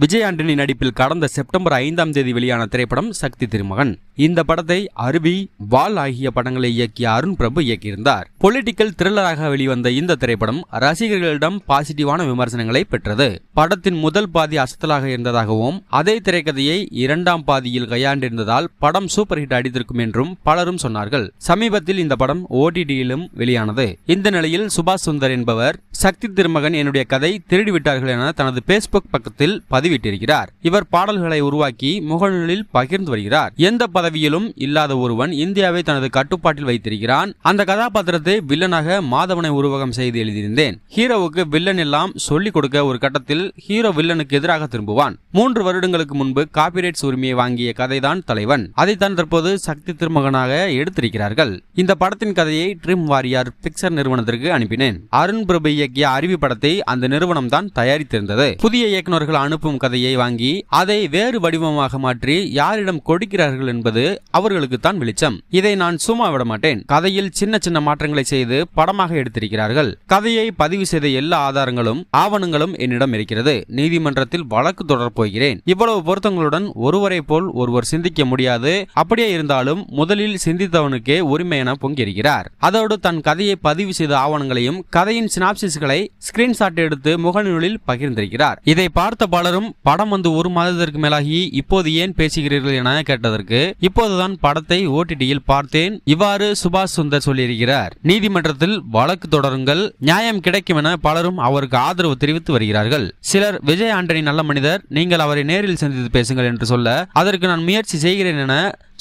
விஜய் ஆண்டனி நடிப்பில் கடந்த செப்டம்பர் ஐந்தாம் தேதி வெளியான திரைப்படம் சக்தி திருமகன். இந்த படத்தை அருவி வால் ஆகிய படங்களை இயக்கிய அருண் பிரபு இயக்கியிருந்தார். பொலிட்டிக்கல் த்ரில்லராக வெளிவந்த இந்த திரைப்படம் ரசிகர்களிடம் பாசிட்டிவான விமர்சனங்களை பெற்றது. படத்தின் முதல் பாதி அசத்தலாக இருந்ததாகவும் அதே திரைக்கதையை இரண்டாம் பாதியில் கையாண்டிருந்ததால் படம் சூப்பர் ஹிட் அடித்திருக்கும் என்றும் பலரும் சொன்னார்கள். சமீபத்தில் இந்த படம் ஓடிடியிலும் வெளியானது. இந்த நிலையில் சுபாஷ் சுந்தர் என்பவர் சக்தி திருமகன் என்னுடைய கதை திருடி விட்டார்கள் என தனது பேஸ்புக் பக்கத்தில் பதிவிட்டிருக்கிறார். இவர் பாடல்களை உருவாக்கி முகநூலில் பகிர்ந்து வருகிறார். எந்த பதவியிலும் இல்லாத ஒருவன் இந்தியாவை தனது கட்டுப்பாட்டில் வைத்திருக்கிறான். அந்த கதாபாத்திரத்தை வில்லனாக மாதவனை உருவகம் செய்து எழுதியிருந்தேன். ஹீரோவுக்கு வில்லன் எல்லாம் சொல்லிக் கொடுக்க ஒரு கட்டத்தில் ஹீரோ வில்லனுக்கு எதிராக திரும்புவான். மூன்று வருடங்களுக்கு முன்பு காப்பிரைட்ஸ் உரிமையை வாங்கிய கதைதான் தலைவன். அதைத்தான் தற்போது சக்தி திருமகனாக எடுத்திருக்கிறார்கள். இந்த படத்தின் கதையை ட்ரிம் வாரியார் பிக்சர் நிறுவனத்திற்கு அனுப்பினேன். அருண் பிரபு இயக்கிய அறிவி படத்தை அந்த நிறுவனம் தான் தயாரித்திருந்தது. புதிய இயக்குநர்கள் அனுப்பும் கதையை வாங்கி அதை வேறு வடிவமாக மாற்றி யாரிடம் கொடுக்கிறார்கள் என்பது அவர்களுக்கு தான் வெளிச்சம். இதை நான் சும்மா விட மாட்டேன். கதையில் சின்ன சின்ன மாற்றங்களை செய்து படமாக எடுத்திருக்கிறார்கள். கதையை பதிவு செய்த எல்லா ஆதாரங்களும் ஆவணங்களும் என்னிடம் இருக்கிறது. நீதிமன்றத்தில் வழக்கு தொடரப் போகிறேன். இவ்வளவு பொருத்தங்களுடன் ஒருவரை போல் ஒருவர் சிந்திக்க முடியாது. அப்படியே இருந்தாலும் முதலில் சிந்தித்தவனுக்கே உரிமை என பொங்கியிருக்கிறார். அதோடு தன் கதையை பதிவு செய்த ஆவணங்களையும் கதையின் சினாப்சிஸ்களை ஸ்கிரீன்ஷாட் எடுத்து முகநூலில் பகிர்ந்திருக்கிறார். இதை பார்த்த பலரும் படம் வந்து ஒரு மாதத்திற்கு மேலாகி இப்போது ஏன் பேசுகிறீர்கள் என கேட்டதற்கு இப்போதுதான் படத்தை ஓடிடியில் பார்த்தேன் இவ்வாறு சுபாஷ் சுந்தர் சொல்லியிருக்கிறார். நீதிமன்றத்தில் வழக்கு தொடருங்கள் நியாயம் கிடைக்கும் என பலரும் அவருக்கு ஆதரவு தெரிவித்து வருகிறார்கள். சிலர் விஜய் ஆண்டனி நல்ல மனிதர் நீங்கள் அவரை நேரில் சந்தித்து பேசுங்கள் என்று சொல்ல அதற்கு நான் முயற்சி செய்கிறேன் என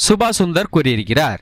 சுபாஷ் சுந்தர் கூறியிருக்கிறார்.